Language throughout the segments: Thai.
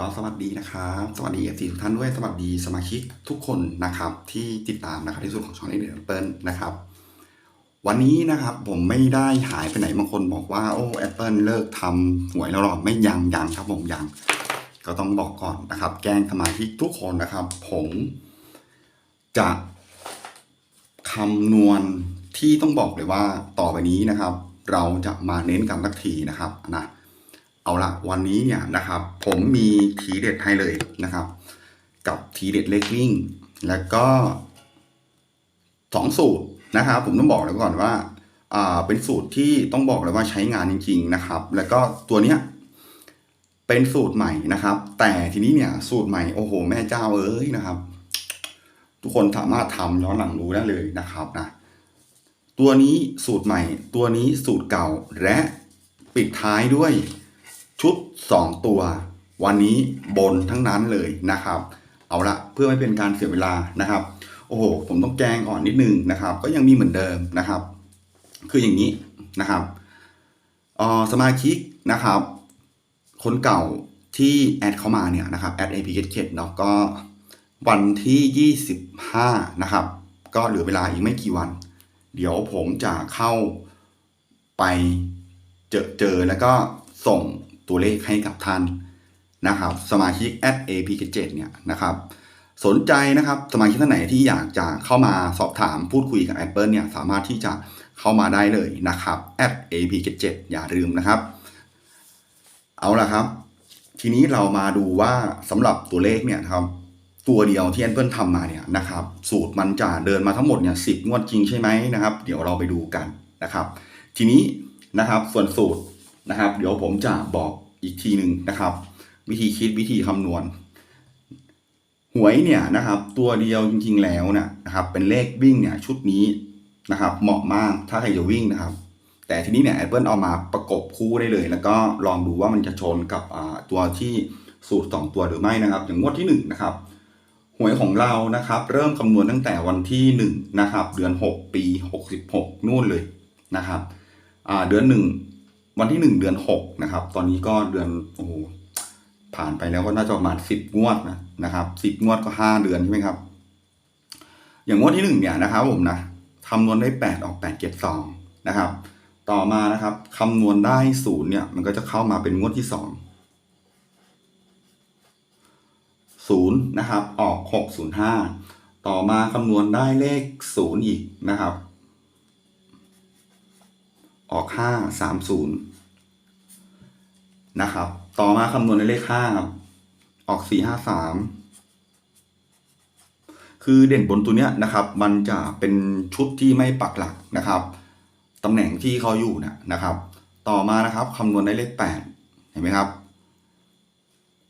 ก็สวัสดีนะครับ สวัสดีเอฟซีทุกท่านด้วย สวัสดีสมาชิกทุกคนนะครับ ที่ติดตามนะครับที่สุดของช่องเอ็นเดอร์เปิลนะครับ วันนี้นะครับผมไม่ได้หายไปไหนบางคนบอกว่าโอ้แอปเปิลเลิกทำหวยแล้วหรอไม่ยังยังครับผมยังก็ต้องบอกก่อนนะครับแจ้งสมาชิกทุกคนนะครับ ผมจะคำนวณที่ต้องบอกเลยว่าต่อไปนี้นะครับ เราจะมาเน้นกันสักทีนะครับนะ เอาละวันนี้เนี่ยนะครับ ผมมีทีเด็ดให้เลยนะครับ กับทีเด็ดเลขวิ่ง แล้วก็สองสูตรนะครับ ผมต้องบอกเลยก่อนว่าอ่าเป็นสูตรที่ต้องบอกเลยว่าใช้งานจริง ๆนะครับ แล้วก็ตัวเนี้ยเป็นสูตรใหม่นะครับ แต่ทีนี้เนี่ยสูตรใหม่โอ้โห แม่เจ้าเอ้ยนะครับ ทุกคนสามารถทำย้อนหลังรู้ได้เลยนะครับนะตัวนี้สูตรใหม่ ตัวนี้สูตรเก่าและปิดท้ายด้วย ชุด 2 ตัว วันนี้บนทั้งนั้นเลยนะครับ เอาละเพื่อไม่เป็นการเสียเวลานะครับ โอ้โห ผมต้องแจ้งก่อนนิดนึงนะครับ ก็ยังมีเหมือนเดิมนะครับ คืออย่างนี้นะครับออสมาชิกนะครับ คนเก่าที่แอดเข้ามาเนี่ยนะครับแอด a p k 7เนาะก็วันที่ 25 นะครับ ก็เหลือเวลาอีกไม่กี่วัน เดี๋ยวผมจะเข้าไปเจอเจอแล้วก็ส่ง ตัวเลขให้กับท่านนะครับ สมาชิก at ap 7เนี่ยนะครับ สนใจนะครับสมาชิกท่านไหนที่อยากจะเข้ามาสอบถามพูดคุยกับ Apple เนี่ยสามารถที่จะเข้ามาได้เลยนะครับ at ap 7อย่าลืมนะครับ เอาละครับ ทีนี้เรามาดูว่าสำหรับตัวเลขเนี่ยครับตัวเดียวที่ Apple ทำมาเนี่ยนะครับ สูตรมันจะเดินมาทั้งหมดเนี่ยสิบงวดจริงใช่ไหมนะครับ เดี๋ยวเราไปดูกันนะครับ ทีนี้นะครับส่วนสูตร นะครับ เดี๋ยวผมจะบอกอีกทีหนึ่งนะครับ วิธีคิดวิธีคำนวณ หวยเนี่ยนะครับ ตัวเดียวจริงๆแล้วเนี่ยนะครับ เป็นเลขวิ่งเนี่ยชุดนี้นะครับ เหมาะมากถ้าใครจะวิ่งนะครับ แต่ทีนี้เนี่ย Apple เอามาประกบคู่ได้เลย แล้วก็ลองดูว่ามันจะชนกับตัวที่สูตร 2 ตัวหรือไม่นะครับ อย่างงวดที่1นะครับหวยของเรานะครับ เริ่มคำนวณตั้งแต่วันที่1นะครับ เดือน 6 ปี 66 นู่นเลยนะครับเดือน 1 วันที่1เดือน6นะครับ ตอนนี้ก็เดือนโอ้โหผ่านไปแล้วก็น่าจะประมาณ10งวดนะนะครับ10งวดก็5เดือนใช่ไหมครับ อย่างงวดที่1เนี่ยนะครับ ผมนะคำนวณได้8ออก8 7 2นะครับ ต่อมานะครับคำนวณได้ศูนย์เนี่ย มันก็จะเข้ามาเป็นงวดที่สองศูนย์นะครับ ออกหกศูนย์ห้าต่อมาคำนวณได้เลขศูนย์อีกนะครับ ออกห้าสามศูนย์นะครับ ต่อมาคำนวณในเลขห้าครับ ออกสี่ห้าสามคือเด่นบนตัวเนี้ยนะครับ มันจะเป็นชุดที่ไม่ปักหลักนะครับตำแหน่งที่เขาอยู่นะนะครับ ต่อมานะครับคำนวณได้เลขแปดเห็นไหมครับ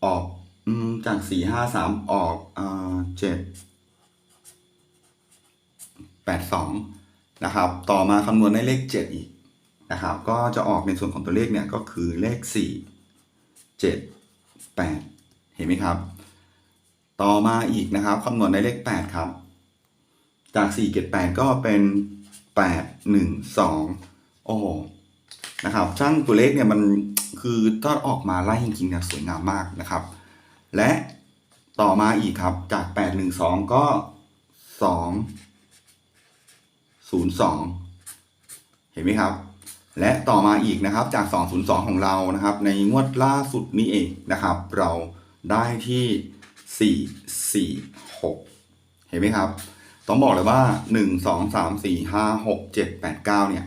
ออกอจากสี่ห้าสามออกเจ็ดแปดสองนะครับ ต่อมาคำนวณได้เลขเจ็ดอีก นะครับ ก็จะออกในส่วนของตัวเลขเนี่ยก็คือเลขสี่เจ็ดแปดเห็นไหมครับ ต่อมาอีกนะครับคำนวณได้เลขแปดครับ จาก4เกต8ก็เป็น 8 1 2 โอ้โหนะครับช่างตัวเลขเนี่ยมันคือถ้าออกมาไล่จริงๆเนี่ยสวยงามมากนะครับ และต่อมาอีกครับจาก 8 1 2 ก็ 2 0 2 เห็นไหมครับ และต่อมาอีกนะครับจาก 202 ของเรานะครับ ในงวดล่าสุดนี้เองนะครับ เราได้ที่ 446 เห็นไหมครับ ต้องบอกเลยว่า 1 2 3 4 5 6 7 8 9 เนี่ย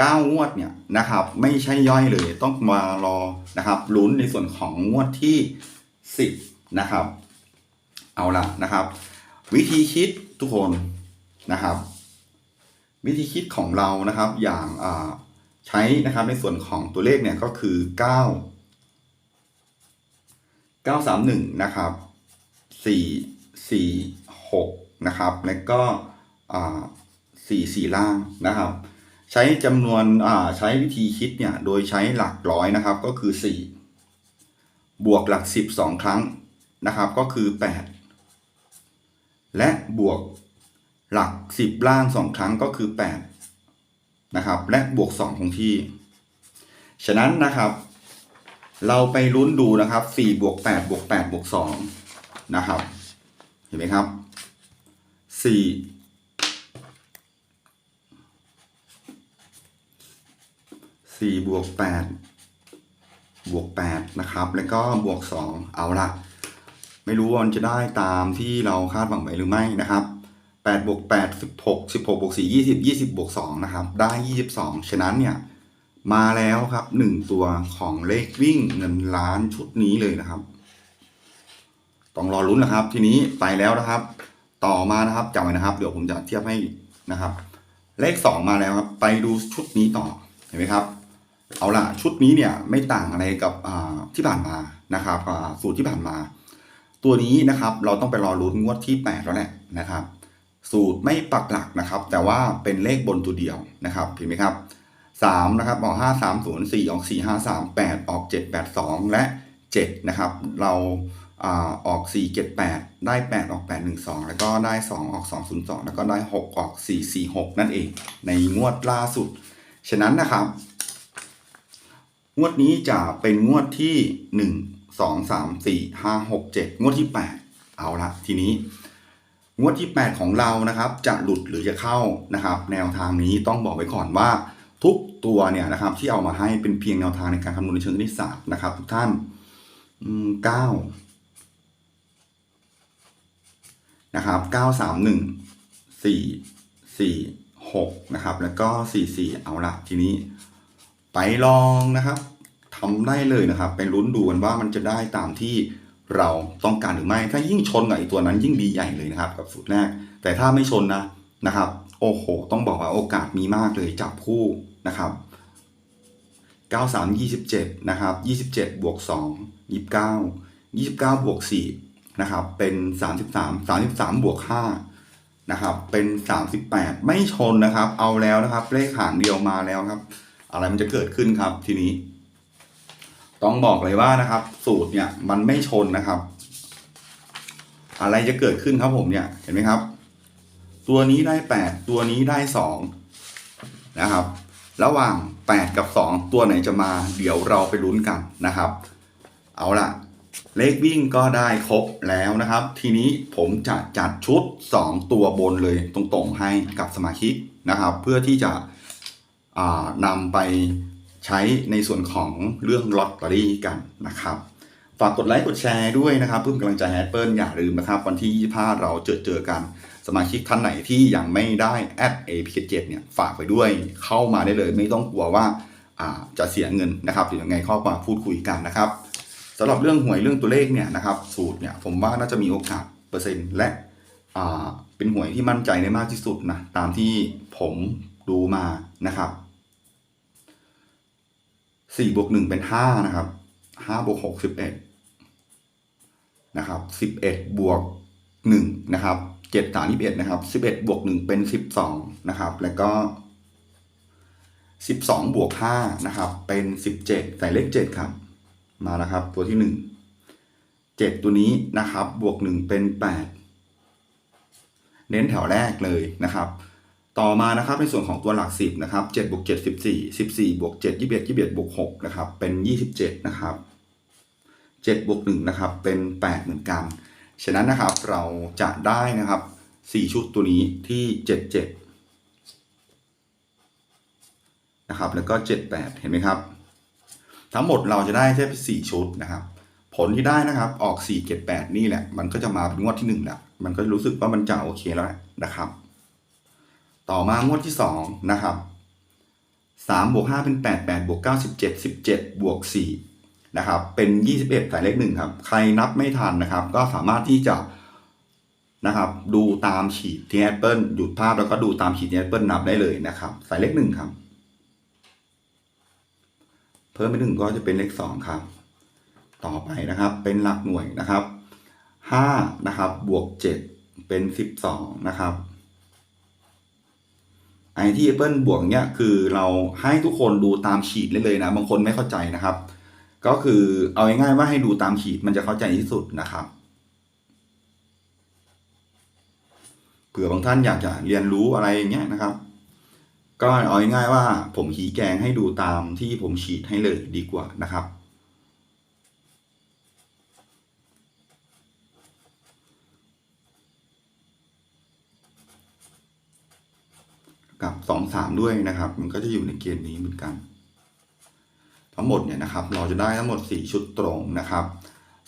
9 งวดเนี่ยนะครับ ไม่ใช่ย่อยเลยต้องมารอนะครับลุ้นในส่วนของงวดที่ 10 นะครับ เอาละนะครับ วิธีคิดทุกคนนะครับ วิธีคิดของเรานะครับอย่างอ่า ใช้นะครับในส่วนของตัวเลขเนี่ยก็คือ 9 931 นะครับ 4 4 6 นะครับ แล้วก็อ่า4 4ล่างนะครับ ใช้จำนวนใช้วิธีคิดเนี่ยโดยใช้หลักร้อยนะครับก็คือ 4 บวกหลัก 10 2 ครั้งนะครับก็คือ 8 และบวกหลัก 10 ล่าง 2 ครั้งก็คือ 8 นะครับ และบวก 2 คงที่ ฉะนั้นนะครับ เราไปลุ้นดูนะครับสี่บวกแปดบวกแปดบวกสองนะครับ เห็นไหมครับสี่สี่บวกแปดบวกแปดนะครับ แล้วก็บวกสองเอาละไม่รู้ว่ามันจะได้ตามที่เราคาดหวังไว้หรือไม่นะครับ แปดบวกแปดสิบหกสิบหกบวกสี่ยี่สิบยี่สิบบวกสองนะครับ ได้ยี่สิบสองฉะนั้นเนี่ย มาแล้วครับหนึ่งตัวของเลขวิ่งเงินล้านชุดนี้เลยนะครับ ต้องรอลุ้นนะครับ ทีนี้ไปแล้วนะครับ ต่อมานะครับจำไว้นะครับ เดี๋ยวผมจะเทียบให้นะครับ เลขสองมาแล้วครับ ไปดูชุดนี้ต่อ เห็นไหมครับ เอาล่ะ ชุดนี้เนี่ยไม่ต่างอะไรกับที่ผ่านมานะครับสูตรที่ผ่านมา ตัวนี้นะครับ เราต้องไปรอลุ้นงวดที่แปดแล้วแหละนะครับ สูตรไม่ปักหลักนะครับ แต่ว่าเป็นเลขบนตัวเดียวนะครับเห็นไหมครับสามนะครับออกห้าสามศูนย์สี่ออกสี่ห้าสามแปดออกเจ็ดแปดสองและเจ็ดนะครับ เราอ่าออกสี่เจ็ดแปดได้แปดออกแปดหนึ่งสองแล้วก็ได้สองออกสองศูนย์สองแล้วก็ได้หกออกสี่สี่หกนั่นเอง ในงวดล่าสุด ฉะนั้นนะครับ งวดนี้จะเป็นงวดที่หนึ่งสองสามสี่ห้าหกเจ็ดงวดที่แปดเอาละทีนี้ งวดที่ 8 ของเรานะครับ จะหลุดหรือจะเข้านะครับ แนวทางนี้ต้องบอกไว้ก่อนว่า ทุกตัวเนี่ยนะครับ ที่เอามาให้เป็นเพียงแนวทางในการคำนวณในเชิงคณิตศาสตร์นะครับ ทุกท่านเก้านะครับเก้าสามหนึ่งสี่สี่หกนะครับแล้วก็สี่สี่เอาละทีนี้ ไปลองนะครับทำได้เลยนะครับ ไปลุ้นดูกันว่ามันจะได้ตามที่ เราต้องการหรือไม่ ถ้ายิ่งชนกับไอ้ตัวนั้นยิ่งดีใหญ่เลยนะครับ กับสูตรแรก แต่ถ้าไม่ชนนะนะครับ โอ้โห ต้องบอกว่าโอกาสมีมากเลยจับคู่นะครับ 93 27 นะครับ 27 บวก 2 29 29 บวก 4 นะครับ เป็น 33 33 บวก 5 นะครับ เป็น 38 ไม่ชนนะครับ เอาแล้วนะครับ เลขหางเดียวมาแล้วครับ อะไรมันจะเกิดขึ้นครับทีนี้ ต้องบอกเลยว่านะครับ สูตรเนี่ยมันไม่ชนนะครับ อะไรจะเกิดขึ้นครับผมเนี่ยเห็นไหมครับ ตัวนี้ได้แปดตัวนี้ได้สองนะครับ ระหว่างแปดกับสองตัวไหนจะมา เดี๋ยวเราไปลุ้นกันนะครับ เอาล่ะ เลขวิ่งก็ได้ครบแล้วนะครับ ทีนี้ผมจะจัดชุด2ตัวบนเลยตรงๆให้กับสมาชิกนะครับ เพื่อที่จะนำไป ใช้ในส่วนของเรื่องลอตเตอรี่กันนะครับ ฝากกดไลค์กดแชร์ด้วยนะครับ เพื่อเป็นกำลังใจแอดเปิลอย่าลืมนะครับ วันที่ 25 เราเจอเจอกัน สมาชิกท่านไหนที่ยังไม่ได้แอด APK7 เนี่ยฝากไปด้วยเข้ามาได้เลยไม่ต้องกลัวว่าจะเสียเงินนะครับหรือยังไงเข้ามาพูดคุยกันนะครับสำหรับเรื่องหวยเรื่องตัวเลขเนี่ยนะครับสูตรเนี่ยผมว่าน่าจะมีโอกาสเปอร์เซ็นต์และเป็นหวยที่มั่นใจได้มากที่สุดนะตามที่ผมดูมานะครับ สี่บวกหนึ่งเป็นห้านะครับห้าบวกหกสิบเอ็ดนะครับสิบเอ็ดบวกหนึ่งนะครับเจ็ดสามยี่สิบเอ็ดนะครับสิบเอ็ดบวกหนึ่งเป็นสิบสองนะครับ แล้วก็สิบสองบวกห้านะครับ เป็นสิบเจ็ดใส่เลขเจ็ดครับ มาแล้วครับ ตัวที่หนึ่งเจ็ดตัวนี้นะครับ บวกหนึ่งเป็นแปดเน้นแถวแรกเลยนะครับ ต่อมานะครับในส่วนของตัวหลักสิบนะครับเจ็ดบวกเจ็ดสิบสี่สิบสี่บวกเจ็ดยี่สิบเอ็ดยี่สิบเอ็ดบวกหกนะครับเป็นยี่สิบเจ็ดนะครับเจ็ดบวกหนึ่งนะครับเป็นแปดเหมือนกัน ฉะนั้นนะครับเราจะได้นะครับสี่ชุดตัวนี้ที่เจ็ดเจ็ดนะครับแล้วก็เจ็ดแปดเห็นไหมครับ ทั้งหมดเราจะได้แค่สี่ชุดนะครับ ผลที่ได้นะครับออกสี่เจ็ดแปดนี่แหละ มันก็จะมาเป็นงวดที่หนึ่งแหละมันก็รู้สึกว่ามันจะโอเคแล้วนะครับ ต่อมางวดที่สองนะครับสามบวกห้าเป็นแปดแปดบวกเก้าสิบเจ็ดสิบเจ็ดบวกสี่นะครับ เป็นยี่สิบเอ็ดใส่เลขหนึ่งครับ ใครนับไม่ทันนะครับ ก็สามารถที่จะนะครับ ดูตามขีดที่แอปเปิลหยุดภาพแล้วก็ดูตามขีดที่แอปเปิลนับได้เลยนะครับใส่เลขหนึ่งครับ เพิ่มไปหนึ่งก็จะเป็นเลขสองครับ ต่อไปนะครับ เป็นหลักหน่วยนะครับห้านะครับ บวกเจ็ดเป็นสิบสองนะครับ ไอ้ที่ Apple บวกเนี่ยคือเราให้ทุกคนดูตามขีดเลยเลยนะ บางคนไม่เข้าใจนะครับ ก็คือเอาง่ายๆว่าให้ดูตามขีดมันจะเข้าใจที่สุดนะครับเผื่อบางท่านอยากจะเรียนรู้อะไรอย่างเงี้ยนะครับ ก็เอาง่ายๆว่าผมขีแกงให้ดูตามที่ผมขีดให้เลยดีกว่านะครับ กับสองสามด้วยนะครับ มันก็จะอยู่ในเกณฑ์นี้เหมือนกัน ทั้งหมดเนี่ยนะครับ เราจะได้ทั้งหมดสี่ชุดตรงนะครับ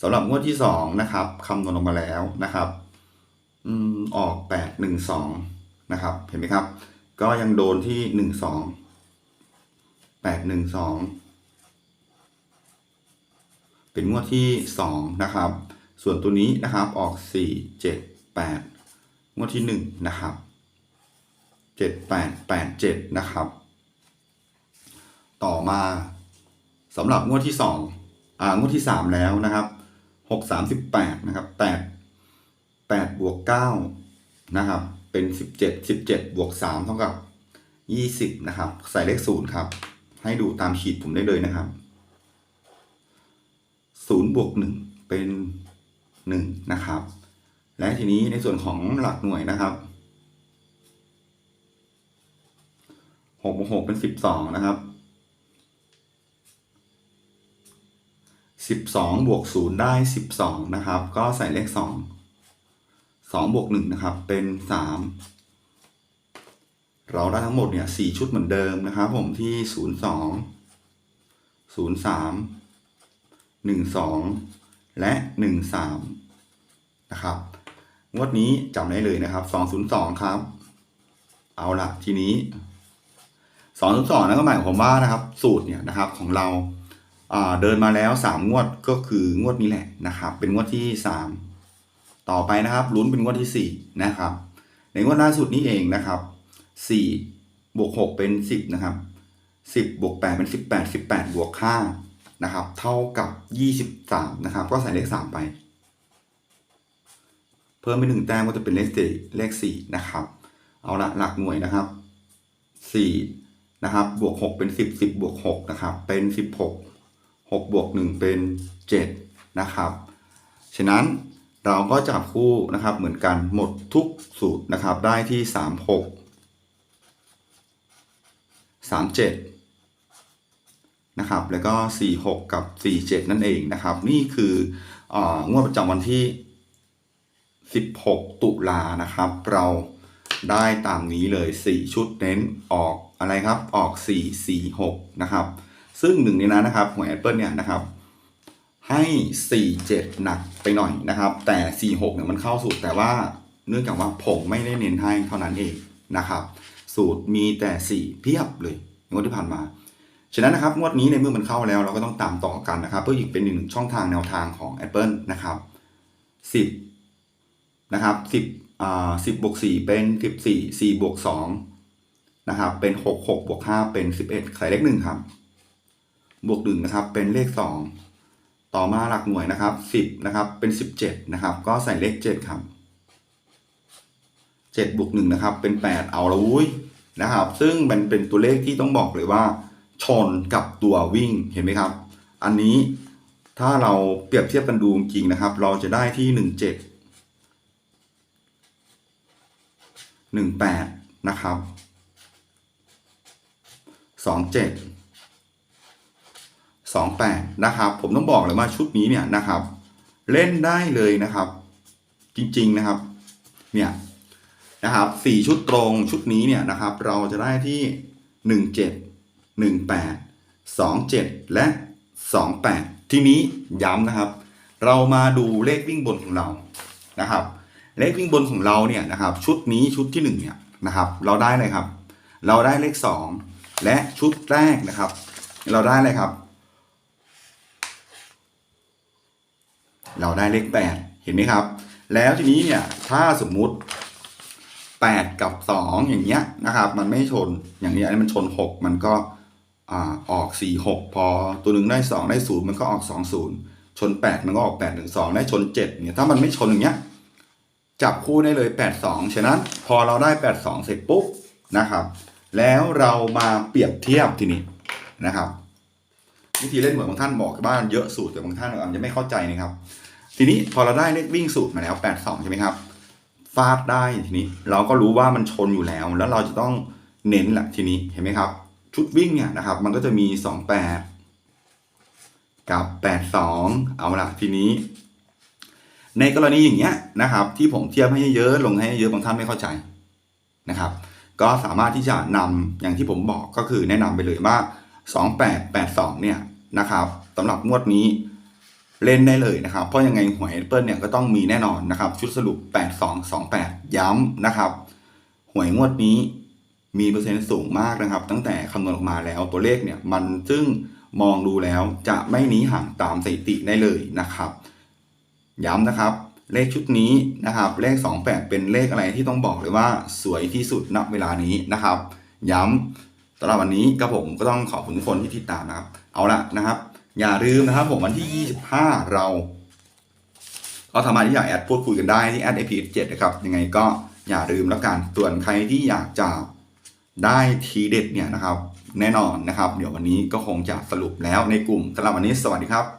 สำหรับงวดที่สองนะครับคำนวณออกมาแล้วนะครับอืมออกแปดหนึ่งสองนะครับ เห็นไหมครับ ก็ยังโดนที่หนึ่งสองแปดหนึ่งสองเป็นงวดที่สองนะครับ ส่วนตัวนี้นะครับออกสี่เจ็ดแปดงวดที่หนึ่งนะครับ เจ็ดแปดแปดเจ็ดนะครับ ต่อมาสำหรับงวดที่สองอ่างวดที่สามแล้วนะครับหกสามสิบแปดนะครับแปดแปดบวกเก้านะครับ เป็นสิบเจ็ดสิบเจ็ดบวกสามเท่ากับยี่สิบนะครับ ใส่เลขศูนย์ครับ ให้ดูตามขีดผมได้เลยนะครับศูนย์บวกหนึ่งเป็นหนึ่งนะครับ และทีนี้ในส่วนของหลักหน่วยนะครับ หกบวกหกเป็นสิบสองนะครับสิบสองบวกศูนย์ได้สิบสองนะครับ ก็ใส่เลขสองสองบวกหนึ่งนะครับ เป็นสามเราได้ทั้งหมดเนี่ยสี่ชุดเหมือนเดิมนะครับผมที่ศูนย์สองศูนย์สามหนึ่งสองและหนึ่งสามนะครับ งวดนี้จำได้เลยนะครับสองศูนย์สองครับ เอาละทีนี้ สองศูนย์สองนั่นก็หมายความว่านะครับ สูตรเนี่ยนะครับของเราเดินมาแล้วสามงวดก็คืองวดนี้แหละนะครับ เป็นงวดที่สามต่อไปนะครับลุ้นเป็นงวดที่สี่นะครับ ในงวดล่าสุดนี้เองนะครับสี่บวกหกเป็นสิบนะครับสิบบวกแปดเป็นสิบแปดสิบแปดบวกห้านะครับ เท่ากับยี่สิบสามนะครับ ก็ใส่เลขสามไป เพิ่มไปหนึ่งแต้มก็จะเป็นเลขสี่เลขสี่นะครับ เอาละหลักหน่วยนะครับสี่ นะครับ บวกหกเป็นสิบสิบบวกหกนะครับ เป็นสิบหกหกบวกหนึ่งเป็นเจ็ดนะครับ ฉะนั้นเราก็จับคู่นะครับเหมือนกันหมดทุกสูตรนะครับ ได้ที่สามหกสามเจ็ดนะครับ แล้วก็สี่หกกับสี่เจ็ดนั่นเองนะครับ นี่คือองวดประจำวันที่ 16 ตุลานะครับ เราได้ตามนี้เลย 4 ชุดเน้นออก อะไรครับออก4 4 6นะครับซึ่งหนึ่งในนั้นนะครับหวยแอปเปิลเนี่ยนะครับให้ 4 7 หนักไปหน่อยนะครับ แต่ 4 6เนี่ยมันเข้าสูตรแต่ว่าเนื่องจากว่าผมไม่ได้เน้นให้เท่านั้นเองนะครับ สูตรมีแต่ 4 เพียบเลยงวดที่ผ่านมาฉะนั้นนะครับงวดนี้ในเมื่อมันเข้าแล้วเราก็ต้องตามต่อกันนะครับ เพื่ออีกเป็นหนึ่งช่องทางแนวทางของ Apple นะครับ 10 นะครับสิบอ่าสิบบวกสี่เป็นสิบสี่สี่บวกสอง นะครับ เป็นหกหกบวกห้าเป็นสิบเอ็ดใส่เลขหนึ่งครับ บวกหนึ่งนะครับ เป็นเลขสองต่อมาหลักหน่วยนะครับสิบนะครับ เป็นสิบเจ็ดนะครับ ก็ใส่เลขเจ็ดครับเจ็ดบวกหนึ่งนะครับ เป็นแปดเอาละวุ้ยนะครับ ซึ่งมันเป็นตัวเลขที่ต้องบอกเลยว่า ชนกับตัววิ่งเห็นไหมครับ อันนี้ถ้าเราเปรียบเทียบกันดูจริงนะครับ เราจะได้ที่หนึ่งเจ็ดหนึ่งแปดนะครับ สองเจ็ดสองแปดนะครับ ผมต้องบอกเลยว่าชุดนี้เนี่ยนะครับ เล่นได้เลยนะครับ จริงๆนะครับ เนี่ยนะครับสี่ชุดตรงชุดนี้เนี่ยนะครับ เราจะได้ที่หนึ่งเจ็ดหนึ่งแปดสองเจ็ดและสองแปดทีนี้ย้ำนะครับ เรามาดูเลขวิ่งบนของเรานะครับ เลขวิ่งบนของเราเนี่ยนะครับ ชุดนี้ชุดที่หนึ่งเนี่ยนะครับ เราได้เลยครับ เราได้เลขสอง และชุดแรกนะครับ เราได้เลยครับ เราได้เลขแปดเห็นไหมครับ แล้วทีนี้เนี่ยถ้าสมมุติแปดกับสองอย่างเงี้ยนะครับ มันไม่ชนอย่างนี้อันนี้มันชนหกมันก็อออกสี่หกพอตัวหนึ่งได้สองได้ศูนย์มันก็ออกสองศูนย์ชนแปดมันก็ออกแปดหนึ่งสองได้ชนเจ็ดเนี่ยถ้ามันไม่ชนอย่างเงี้ยจับคู่ได้เลย 82 ฉะนั้น พอเราได้ 82 เสร็จปุ๊บนะครับ แล้วเรามาเปรียบเทียบทีนี้นะครับ วิธีเล่นเหมือนบางท่านบอกบ้านเยอะสูตรแต่บางท่านอาจจะไม่เข้าใจนะครับ ทีนี้พอเราได้เลขวิ่งสูตรมาแล้ว 82 ใช่ไหมครับฟาดได้ทีนี้ เราก็รู้ว่ามันชนอยู่แล้ว แล้วเราจะต้องเน้นแหละทีนี้เห็นไหมครับ ชุดวิ่งเนี่ยนะครับ มันก็จะมี 28 กับ 82 เอาละทีนี้ในกรณีอย่างเงี้ยนะครับ ที่ผมเทียบให้เยอะลงให้เยอะบางท่านไม่เข้าใจนะครับ ก็สามารถที่จะนำอย่างที่ผมบอกก็คือแนะนำไปเลยว่า 2882 เนี่ยนะครับสำหรับงวดนี้เล่นได้เลยนะครับ เพราะยังไงหวยแอปเปิลเนี่ยก็ต้องมีแน่นอนนะครับ ชุดสรุป 8228 ย้ำนะครับ หวยงวดนี้มีเปอร์เซ็นต์สูงมากนะครับ ตั้งแต่คำนวณออกมาแล้วตัวเลขเนี่ยมันซึ่งมองดูแล้วจะไม่หนีห่างตามสถิติได้เลยนะครับ ย้ำนะครับ เลขชุดนี้นะครับ เลข 28 เป็นเลขอะไรที่ต้องบอกเลยว่าสวยที่สุดณเวลานี้นะครับ ย้ำสำหรับวันนี้ก็ผมก็ต้องขอบคุณทุกคนที่ติดตามนะครับ เอาละนะครับ อย่าลืมนะครับผมวันที่ 25 เรา ก็สามารถที่จะแอดพูดคุยกันได้ที่แอด AP 7นะครับ ยังไงก็อย่าลืมแล้วกันส่วนใครที่อยากจะได้ทีเด็ดเนี่ยนะครับ แน่นอนนะครับ เดี๋ยววันนี้ก็คงจะสรุปแล้วในกลุ่มสำหรับวันนี้สวัสดีครับ